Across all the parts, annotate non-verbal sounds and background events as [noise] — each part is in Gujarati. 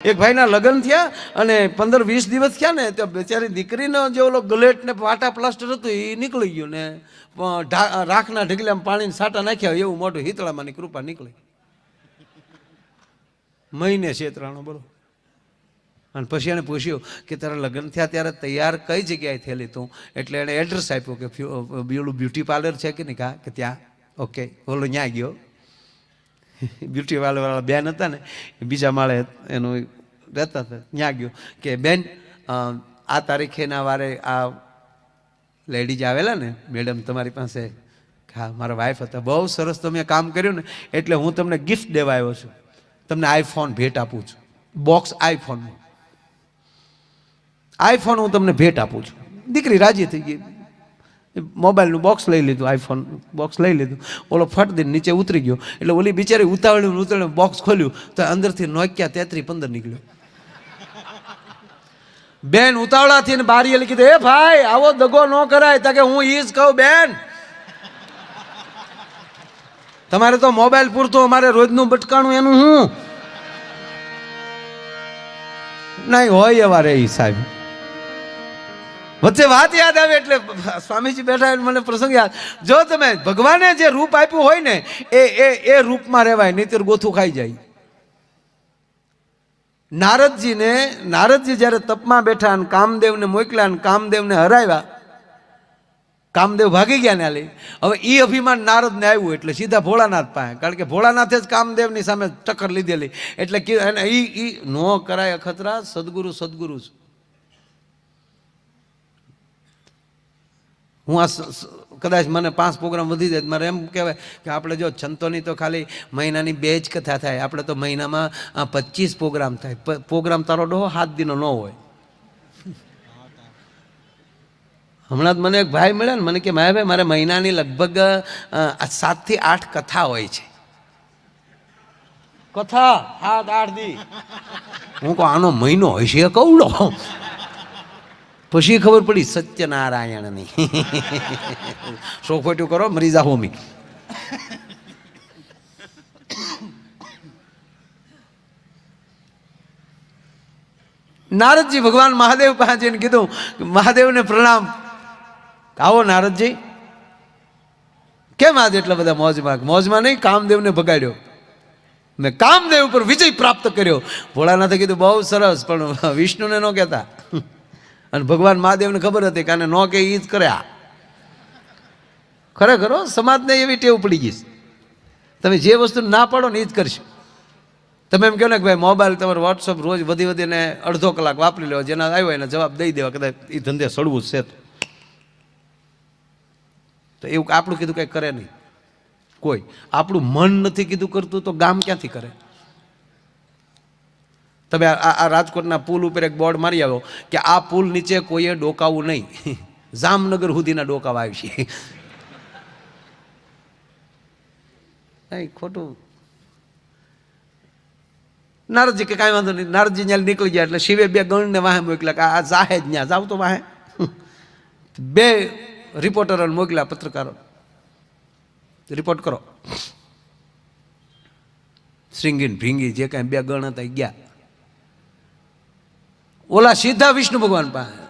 એક ભાઈના લગ્ન થયા અને પંદર વીસ દિવસ થયા ને તો બેચારી દીકરીનો જે ઓલો ગલેટ ને પાટા પ્લાસ્ટર હતું એ નીકળી ગયું ને. રાખના ઢગલામાં પાણીને સાટા નાખ્યા એવું મોટું હિતળામાંની કૃપા નીકળી. મહિને છેતરાણો બોલો. અને પછી એને પૂછ્યું કે તારા લગ્ન થયા ત્યારે તૈયાર કઈ જગ્યાએ થયેલી તું? એટલે એણે એડ્રેસ આપ્યું કે ઓલું બ્યુટી પાર્લર છે કે નહીં? કા? કે ત્યાં? ઓકે ઓલો ન્યા ગયો. બ્યુટી વાળા બેન હતા ને, બીજા માળે એનું રહેતા હતા, ત્યાં ગયો કે બેન આ તારીખેના વારે આ લેડીઝ આવેલા ને મેડમ તમારી પાસે હા, મારા વાઈફ હતા, બહુ સરસ તમે કામ કર્યું ને, એટલે હું તમને ગિફ્ટ દેવા આવ્યો છું. તમને આઈફોન ભેટ આપું છું. બોક્સ આઈફોનનું આઈફોન હું તમને ભેટ આપું છું. દીકરી રાજી થઈ ગઈ. મોબાઈલનું બોક્સ લઈ લીધું આઈફોન બોક્સ લઈ લીધું. ઓલો ફટ દઈને નીચે ઉતરી ગયો. એટલે ઓલી બિચારી ઉતાવળ્યું ઉતાવળ્યું બોક્સ ખોલ્યું તો અંદરથી નોક્યા તેત્રી પંદર નીકળ્યો. બેન ઉતાવળાથી બારી કીધું, એ ભાઈ, આવો દગો ન કરાય, તાકે હું ઈ જ કહું, બેન. તમારે તો મોબાઈલ પૂરતું અમારે રોજનું બટકાણું એનું હું નહીં હોય એવા રે સાહેબ. વચ્ચે વાત યાદ આવે એટલે સ્વામીજી બેઠા મને પ્રસંગ યાદ. જો તમે ભગવાને જે રૂપ આપ્યું હોય ને, એ એ એ રૂપમાં રહેવાય, નહીતર ગોથું ખાઈ જાય. નારદજીને, નારદજી જ્યારે તપમાં બેઠા અને કામદેવને મોકલ્યા અને કામદેવને હરાવ્યા, કામદેવ ભાગી ગયા ને લઈ હવે એ અભિમાન નારદને આવ્યું એટલે સીધા ભોળાનાથ પાસે, કારણ કે ભોળાનાથે જ કામદેવની સામે ટક્કર લીધેલી. એટલે ઈ ઈ નો કરાય અખતરા, સદગુરુ સદગુરુ છે હું આ કદાચ મને પાંચ પ્રોગ્રામ વધી જાય મારે એમ કહેવાય કે આપણે જો છંતોની તો ખાલી મહિનાની બે જ કથા થાય. આપણે તો મહિનામાં પચીસ પ્રોગ્રામ થાય. પ્રોગ્રામ તારો ડોહો હાથ દિનો ન હોય. હમણાં જ મને એક ભાઈ મળ્યા ને મને કે માયા ભાઈ મારે મહિનાની લગભગ સાતથી આઠ કથા હોય છે. કથા? સાત આઠ દી. હું કહું આનો મહિનો હોય છે કવડો? પછી ખબર પડી, સત્યનારાયણની. શોખોટ્યું કરો મરીઝા હોમી. નારદજી ભગવાન મહાદેવ પાસે કીધું મહાદેવને પ્રણામ. આવો નારદજી. કેમ આજે એટલા બધા મોજમાં? મોજમાં નહીં, કામદેવને ભગાડ્યો. મેં કામદેવ ઉપર વિજય પ્રાપ્ત કર્યો. ભોળાનાથે કીધું, બહુ સરસ, પણ વિષ્ણુને ન કહેતા. અને ભગવાન મહાદેવને ખબર હતી કે આને ન કે એ જ કર્યા ખરેખર સમાજને એવી ટેવ પડી ગઈ તમે જે વસ્તુ ના પાડો ને એ જ કરશો. તમે એમ કહો ને કે ભાઈ, મોબાઈલ તમારો વોટ્સઅપ રોજ વધી વધીને અડધો કલાક વાપરી લેવો, જેના આવ્યો એને જવાબ દઈ દેવા, કદાચ એ ધંધે સડવું છે. તો. એવું આપણું કીધું કંઈ કરે નહીં. કોઈ. આપણું મન નથી કીધું કરતું તો ગામ ક્યાંથી કરે? તમે આ રાજકોટના પુલ ઉપર એક બોર્ડ મારી આવ્યો કે આ પુલ નીચે કોઈએ ડોકાવું નહીં. [laughs] જામનગર સુધીના ડોકાવા આવી છે [laughs] નહીં, ખોટું. નારદજી કે કાંઈ વાંધો નહીં. નારદજી ત્યાં નીકળી ગયા એટલે શિવે બે ગણને વાહે મોકલ્યા કે આ જાહે જ ત્યાં જાવ તો વાહે. [laughs] બે રિપોર્ટરોને મોકલ્યા પત્રકારો. રિપોર્ટ કરો. શ્રીંગીન ભીંગી જે કાંઈ બે ગણ હતા ગયા. ઓલા સીધા વિષ્ણુ ભગવાન પાસે.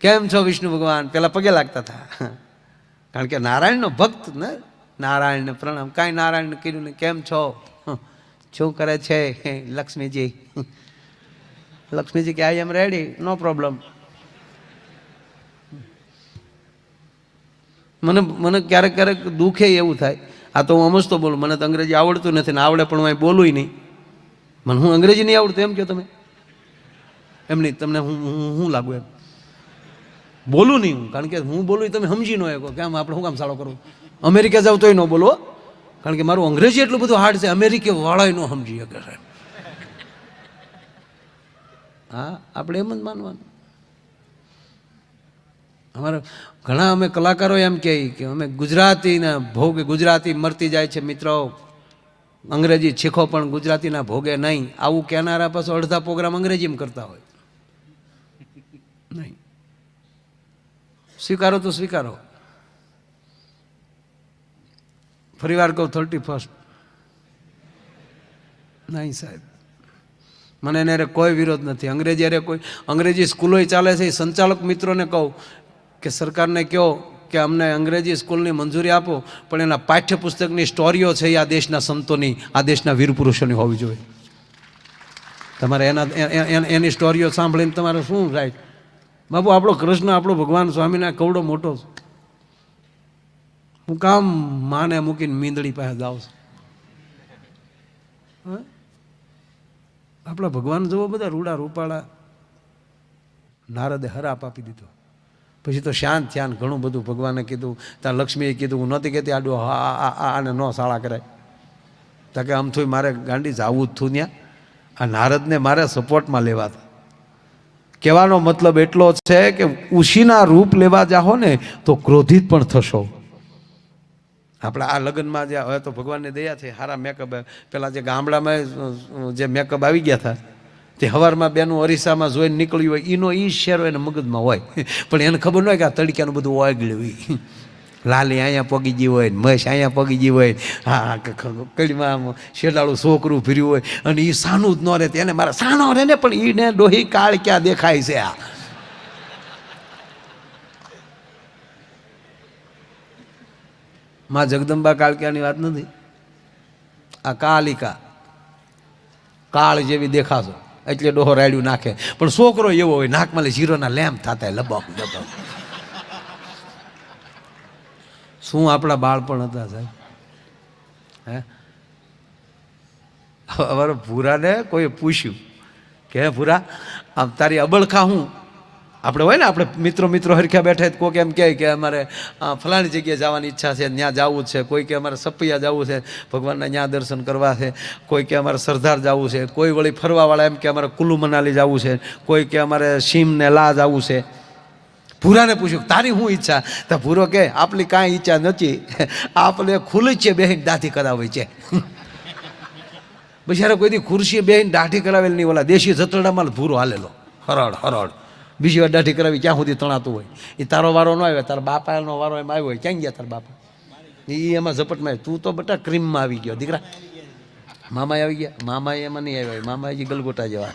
કેમ છો વિષ્ણુ ભગવાન? પેલા પગે લાગતા હતા. કારણ કે નારાયણનો ભક્ત ને, નારાયણને પ્રણામ. કાંઈ નારાયણને કર્યું ને કેમ છો? શું કરે છે? લક્ષ્મીજી. લક્ષ્મીજી કે આઈ એમ રેડી નો પ્રોબ્લેમ મને મને ક્યારેક ક્યારેક દુઃખે એવું થાય. આ તો હું અમસ્તો બોલું. મને તો અંગ્રેજી આવડતું નથી ને આવડે પણ હું બોલું નહીં. મને હું અંગ્રેજી નહીં આવડતું એમ કહો તમે? એમ નહીં, તમને હું હું લાગુ એમ? બોલું નહીં હું, કારણ કે હું બોલું તમે સમજી ન શકો કે આમ આપણે શું કામ સારો કરું અમેરિકા જાવ તોય ન બોલો, કારણ કે મારું અંગ્રેજી એટલું બધું હાર્ડ છે, અમેરિકે વાળાય ન સમજી શકે હા, આપણે એમ જ માનવાનું. અમારે ઘણા અમે કલાકારો એમ કહે કે અમે ગુજરાતીના ભોગે, ગુજરાતી મરતી જાય છે મિત્રો. અંગ્રેજી શીખો પણ ગુજરાતીના ભોગે નહીં. આવું કહેનારા પાછો અડધા પ્રોગ્રામ અંગ્રેજીમાં કરતા હોય. સ્વીકારો તો સ્વીકારો. ફરી વાર કહું થર્ટી ફર્સ્ટ નહીં સાહેબ. મને એને કોઈ વિરોધ નથી. અંગ્રેજી અરે કોઈ, અંગ્રેજી સ્કૂલોય ચાલે છે. એ સંચાલક મિત્રોને કહું કે સરકારને કહો કે અમને અંગ્રેજી સ્કૂલની મંજૂરી આપો, પણ એના પાઠ્યપુસ્તકની સ્ટોરીઓ છે એ આ દેશના સંતોની, આ દેશના વીર પુરુષોની હોવી જોઈએ. તમારે એના એની સ્ટોરીઓ સાંભળીને તમારે શું રાઈટ બાબુ આપણો કૃષ્ણ, આપણો ભગવાન સ્વામીના કવડો મોટો છે. હું કામ માને મૂકીને મીંદડી પાસે જાઉં છું? આપણા ભગવાન જુઓ બધા રૂડા રૂપાળા નારદે હરાપ આપી દીધો. પછી તો શાંત થયા ઘણું બધું ભગવાને કીધું. ત્યાં લક્ષ્મીએ કીધું, હું નહોતી કહેતી આડું આને ન શાળા કરાય. તા કે, આમ થોઈ મારે ગાંડી જાવું જ થયું ત્યાં આ નારદને મારે સપોર્ટમાં લેવા હતા. કહેવાનો મતલબ એટલો છે કે ઉશીના રૂપ લેવા જાહો ને તો ક્રોધિત પણ થશો. આપણે આ લગ્નમાં જે હવે તો ભગવાનની દયા છે સારા મેકઅપ પેલા જે ગામડામાં જે મેકઅપ આવી ગયા હતા, તે હવારમાં બેનું અરીસામાં જોઈને નીકળ્યું હોય એનો એ શેર હોય એને મગજમાં હોય. પણ એને ખબર ન હોય કે આ તડક્યાનું બધું ઓગળ્યું લાલી અહીંયા પગી ગઈ હોય ને, મહેશ અહીંયા પગી ગઈ હોય. હા કડીમાં શેડાળું છોકરું ફર્યું હોય. અને એ સાનું જ ન રહે એને મારા સાનો રહે ને, પણ એને ડોહી કાળ ક્યાં દેખાય છે આ? માં જગદંબા કાળક્યાની વાત નથી? આ કાલિકા. કાળ જેવી દેખાશો. એટલે ડોહો રાડ્યું નાખે. પણ છોકરો એવો હોય, નાકમાં જીરોના લેમ્પ થતા લબક લબક. શું આપણા બાળપણ હતા, સાહેબ? હે? અમારા ભૂરાને કોઈ પૂછ્યું કે ભૂરા, આમ તારી અબળખા હું? આપણે હોય ને, આપણે મિત્રો મિત્રો હરખ્યા બેઠા કોઈક એમ કહે કે અમારે ફલાણી જગ્યાએ જવાની ઈચ્છા છે, ત્યાં જવું છે, કોઈ કે અમારે સપૈયા જવું છે, ભગવાનના ત્યાં દર્શન કરવા છે, કોઈ કે અમારે સરદાર જવું છે, કોઈ વળી ફરવાવાળા એમ કે અમારે કુલ્લુ મનાલી જવું છે, કોઈ કે અમારે સીમ ને લા જવું છે. ભૂરાને પૂછ્યું, તારી શું ઈચ્છા? તો ભૂરો કે આપણી કાંઈ ઈચ્છા નથી. આપણે ખુલ્લી છે બેહીને દાઢી કરાવી છે. બિચારા કોઈ ખુરશી બેહીને દાઢી કરાવેલ નહીં, ઓલા દેશી જતરડામાં ભૂરો હાલેલો. હરડ હરડ બીજી વાર દાઢી કરાવી, ક્યાં સુધી તણાતું હોય? એ તારો વારો ન આવ્યો, તારા બાપાનો વારો એમ આવ્યો હોય, ક્યાં ગયા તારા બાપા? એ એમાં ઝપટમાં. તું તો બટા ક્રીમમાં આવી ગયો, દીકરા. મામા આવી ગયા? મામા એમાં નહીં આવ્યા મામા હજી ગલગોટા જેવા.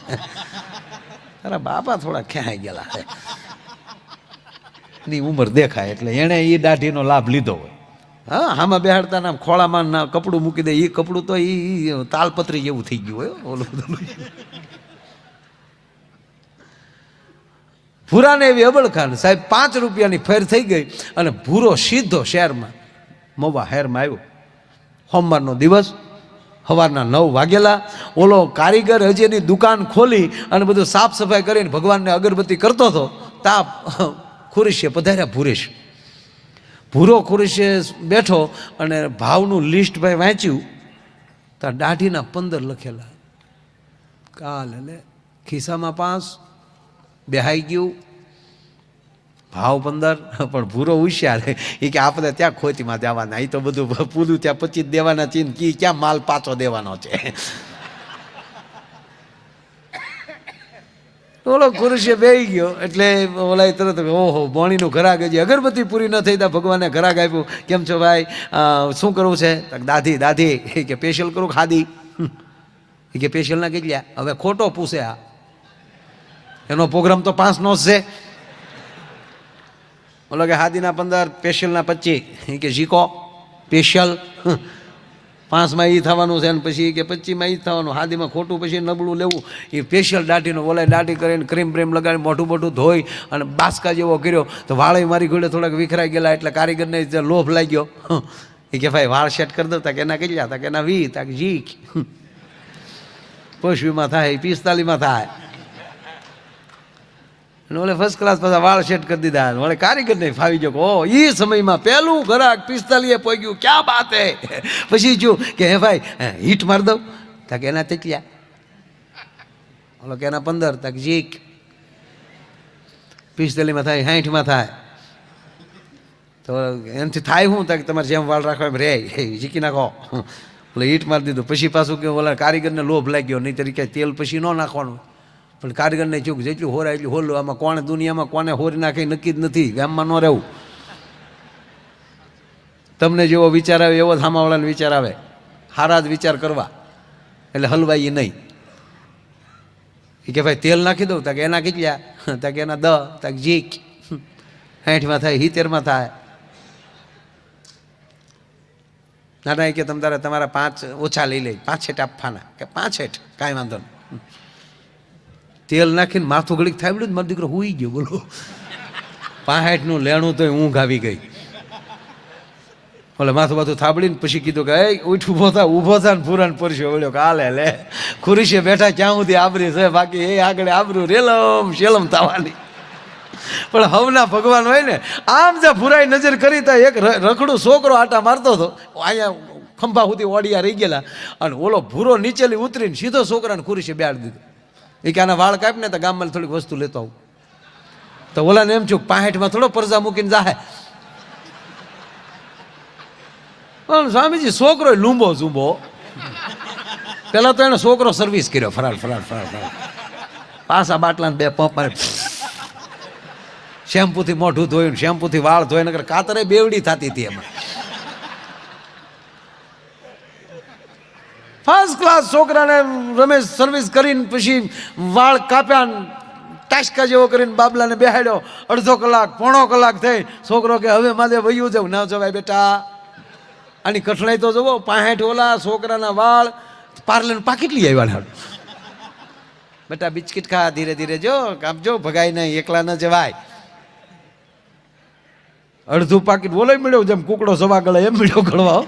[laughs] તારા બાપા થોડા ક્યાં ગયેલા ની ઉંમર દેખાય એટલે એણે એ દાઢીનો લાભ લીધો હોય. હા આમાં બેહાડતા નામ ખોળામાં ના કપડું મૂકી દે એ કપડું તો એ તાલપત્રી જેવું થઈ ગયું હોય, ઓલું બધું. ભૂરાને એવી અબળખાન સાહેબ પાંચ રૂપિયાની ફેર થઈ ગઈ અને ભૂરો સીધો શહેરમાં, મોવા હેરમાં આવ્યો. સોમવારનો દિવસ, સવારના નવ વાગેલા, ઓલો કારીગર હજી એની દુકાન ખોલી અને બધું સાફ સફાઈ કરીને ભગવાનને અગરબત્તી કરતો હતો, તા ખુરીશે પધાર્યા ભૂરેશ. ભૂરો ખુરશીએ બેઠો અને ભાવનું લિસ્ટ ભાઈ વાંચ્યું, તો દાઢીના પંદર લખેલા. કાલ એટલે ખિસ્સામાં પાંચ, બેહાઈ ગયું. ભાવ પંદર, પણ ભૂરો હોશિયાર એ કે આપણે ત્યાં ખોતીમાં દેવાના એ તો બધું પૂરું ત્યાં પચીસ દેવાના છે ને કી ક્યાં માલ પાછો દેવાનો છે? ઓલો પુરુષે બેહી ગયો એટલે ઓલા તરત ઓહો, બોણીનું ઘરાક હજી અગરબત્તી પૂરી ન થઈ ત્યાં ભગવાને ઘરાક આપ્યું. કેમ છો ભાઈ? શું કરવું છે? તો દાદી દાદી કે સ્પેશિયલ કરું ખાધી. કે સ્પેશિયલ ના કેટલા? હવે ખોટો પૂછે આ. એનો પ્રોગ્રામ તો પાંચનો જ છે. ઓલો કે હાદીના પંદર સ્પેશિયલના પચીસ. કે જીકો સ્પેશિયલ પાંચમાં એ થવાનું છે ને પછી કે પચીસમાં એ થવાનું. હાદીમાં ખોટું પછી નબળું લેવું. એ સ્પેશિયલ દાઢીનો બોલાય, દાઢી કરીને ક્રીમ બ્રીમ લગાડી, મોઢું મોઢું ધોઈ અને બાસકા જેવો કર્યો તો વાળે મારી ઘોડે થોડાક વિખરાઈ ગયેલા એટલે કારીગરને લોભ લાગ્યો. એ કે ભાઈ વાળ સેટ કરી દો તા કે એના જા તા કે એના વી તા કે જી. પોશવીમાં થાય, પિસ્તાલીમાં થાય. અને ઓલે ફર્સ્ટ ક્લાસ પાછા વાળ સેટ કરી દીધા વળે કારીગર નહીં ફાવી ગયો ઓ એ સમયમાં પહેલું ઘરાક પિસ્તાલીએ પહોંચ્યું ક્યાં બાત હે? [laughs] પછી જો કે, હે ભાઈ હીટ માર દઉં. તા કે, એના તેટલા ઓલો કે, એના પંદર. તક જીક પિસ્તાલીમાં થાય સાઠમાં થાય. તો એનાથી થાય હું? તાકે તમારે જેમ વાળ રાખવા એમ રે જીકી [laughs] નાખો. [laughs] એટલે હીટ મારી દીધું. પછી પાછું કે, ઓલા કારીગરને લોભ લાગ્યો, નહીં તરીકે તેલ પછી ન નાખવાનું. પણ કારગરને ચૂક જેટલું હોરાય એટલું હોલું આમાં કોણે દુનિયામાં કોને હોરી નાખે નક્કી જ નથી. ગામમાં ન રહેવું. તમને જેવો વિચાર આવે એવો સામાવાળાને વિચાર આવે. સારા જ વિચાર કરવા. એટલે હલવાઈ નહીં. એ કે ભાઈ તેલ નાખી દઉં, તાકે એના કેટલા? [laughs] તાકે એના દ તાકે જીક. [laughs] સાઠમાં થાય હિતેરમાં થાય. ના ના એ કે તમ તારે તમારા પાંચ ઓછા લઈ લે. પાંચ હેઠ આપવાના. કે પાંચ હેઠ? કાંઈ વાંધો નહીં. તેલ નાખીને માથું ઘડીક થાય ને મારો દીકરો હુઈ ગયો, બોલો. પાંસઠનું લેણું તો ઊંઘ આવી ગઈ. ઓલે માથું માથું થાબડીને પછી કીધું કે એ ઉઠ થા, ઊભો થા ને પુરાણ પરસ્યો વળ્યો કે, હાલે, લે. ખુરીશે બેઠા ક્યાં સુધી આબરી છે? બાકી એ આગળ આબરું રેલમ શેલમ થવાની. પણ હવના ભગવાન હોય ને, આમ જે ભુરાઈ નજર કરી તા એક રખડું છોકરો આટા મારતો હતો. અહીંયા ખંભા સુધી ઓડિયા રહી ગયેલા. અને ઓલો ભૂરો નીચેલી ઉતરીને સીધો છોકરાને ખુરશી બેહાડી દીધો. એ કે આના વાળ કાપ ને તો ગામમાં થોડીક વસ્તુ લેતો આવું. તો ઓલાને એમ છું પાહેઠમાં થોડો પરજા મૂકીને જાહે. પણ સ્વામીજી છોકરો લૂંબો ઝૂંબો. પેલા તો એને છોકરો સર્વિસ કર્યો, ફરાળ ફરાળ ફરાળ ફરાળ. પાસા બાટલા બે પંપ મારે. શેમ્પૂથી મોઢું ધોયું શેમ્પૂથી વાળ ધોઈને કાતરે બેવડી થતી હતી એમાં. ફર્સ્ટ ક્લાસ છોકરાને રમેશ સર્વિસ કરીને પછી વાળ કાપ્યા ટાસકા જેવો કરીને બાબલાને બેહાડ્યો. અડધો કલાક, પોણો કલાક થઈ. છોકરો કે, હવે મારે વયું જવું ના જવાય બેટા. આની કઠણાઈ તો જવો, પાંહેઠ ઓલા છોકરાના વાળ પાર્લર પાકીટ લઈ આવ્યા બેટા, બિસ્કિટ ખા, ધીરે ધીરે જો કાપજો ભગાઈ નહીં એકલા ન જવાય. અડધું પાકીટ બોલાય મળ્યો, જેમ કુકડો સવા ગળે એમ મળ્યો ગળવા.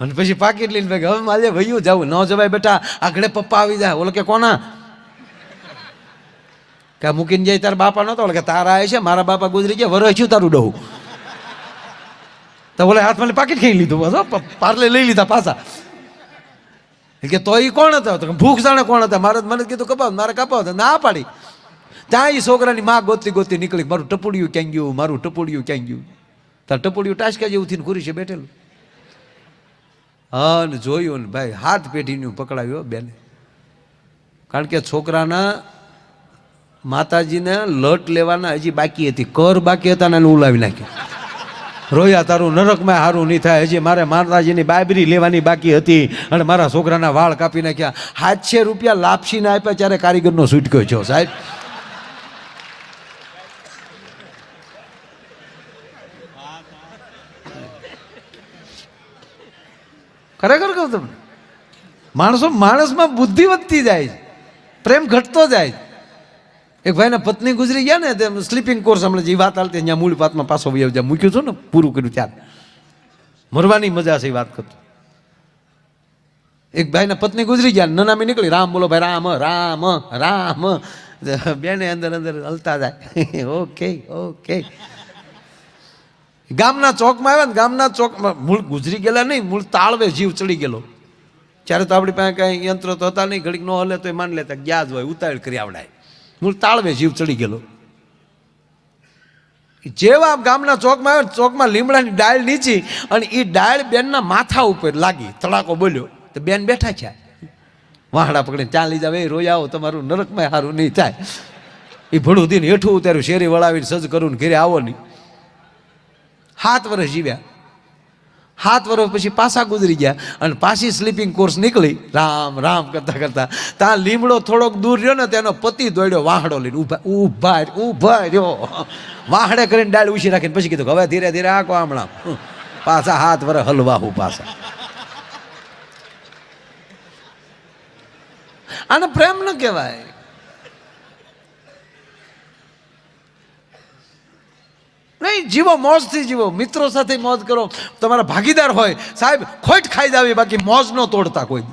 અને પછી પાકીટ લઈને ભાઈ હવે મારે વયું જવું, ન જવાય બેટા, આગળ પપ્પા આવી જાય. ઓલો કે, કોના? કે મૂકીને જાય તારા બાપા નતો ઓલો કે, તારા આવે છે, મારા બાપા ગુજરી ગયા વરો છું તારું ડહું. તો બોલે હાથમાં પાકીટ ખાઈ લીધું, બસ પાર્લે લઈ લીધા પાછા. કે, તો એ કોણ હતા? તો ભૂખ જાણે કોણ હતા? મારે મને કીધું કપાવ મારે કપાવ ના પાડી. ત્યાં એ છોકરાની માં ગોતી ગોતી નીકળી, મારું ટપુડિયું ક્યાં ગયું? મારું ટપુડિયું ક્યાં ગયું? તાર ટપુડિયું ટાસકા જેવું થઈને ખુરી છે બેઠેલું. હા ને જોયું ને ભાઈ, હાથ પેઢીનું પકડાવ્યો બેને. કારણ કે છોકરાના માતાજીને લટ લેવાના હજી બાકી હતી. કર બાકી હતા ને ઉલાવી નાખ્યા. રોયા, તારું નરકમાં સારું નહીં થાય. હજી મારે માતાજીની બાબરી લેવાની બાકી હતી અને મારા છોકરાના વાળ કાપી નાખ્યા. સાતસો રૂપિયા લાપસીને આપ્યા ત્યારે કારીગરનો છૂટક્યો છો સાહેબ. ખરેખર કહું તમને, માણસો માણસમાં બુદ્ધિ વધતી જાય પ્રેમ ઘટતો જાય એક ભાઈના પત્ની ગુજરી ગયા ને, તે સ્લીપિંગ કોર્સ હમણાં જે વાત હાલતી અહીંયા મૂળ વાતમાં પાછો વહી જ્યાં. મૂક્યું છું ને, પૂરું કર્યું ત્યારે. મરવાની મજા છે એ વાત કરતો. એક ભાઈના પત્ની ગુજરી ગયા નનામી નીકળી, રામ બોલો, ભાઈ રામ રામ રામ. બેને અંદર અંદર હલતા જાય. [laughs] Okay okay. ગામના ચોકમાં આવ્યા ને, ગામના ચોકમાં મૂળ ગુજરી ગયેલા નહીં, મૂળ તાળવે જીવ ચડી ગયેલો. ત્યારે તો આપણી પાસે કાંઈ યંત્ર તો હતા નહીં, ઘડીક ન હલે તો એ માની લેતા ગયા જ હોય, ઉતાવળ કરી આવડાય. મૂળ તાળવે જીવ ચડી ગયેલો. જેવા ગામના ચોકમાં આવ્યો ચોકમાં લીમડાની ડાળ નીચી અને એ ડાળ બેનના માથા ઉપર લાગી. તડાકો બોલ્યો. તો બેન બેઠા છે. વાહડા પકડીને ચાલી જાવ એ આવો, તમારું નરકમાં સારું નહીં થાય. એ ભડું દીને હેઠું ઉતાર્યું, શેરી વળાવીને સજ કરું ને ઘરે આવો નહીં. સાત વર્ષ જીવ્યા. સાત વર્ષ પછી પાછા ગુજરી ગયા અને પાછી સ્લીપિંગ કોર્સ નીકળી. રામ રામ કરતા કરતા. ત્યાં લીમડો થોડોક દૂર રહ્યો ને તેનો પતિ દોડ્યો, વાહડો લઈને ઊભા ઊભા ઊભા રહ્યો. વાહડે કરીને ડાળ ઉછી રાખીને પછી કીધું હવે ધીરે ધીરે આકો હમણાં પાછા હાથ વરે હલવાહું પાછા. આને પ્રેમ ન કહેવાય. નહીં, જીવો મોજથી જીવો મિત્રો સાથે મોજ કરો તમારા ભાગીદાર હોય, સાહેબ, ખોટ ખાઈ જાવી બાકી મોજ ન તોડતા કોઈ.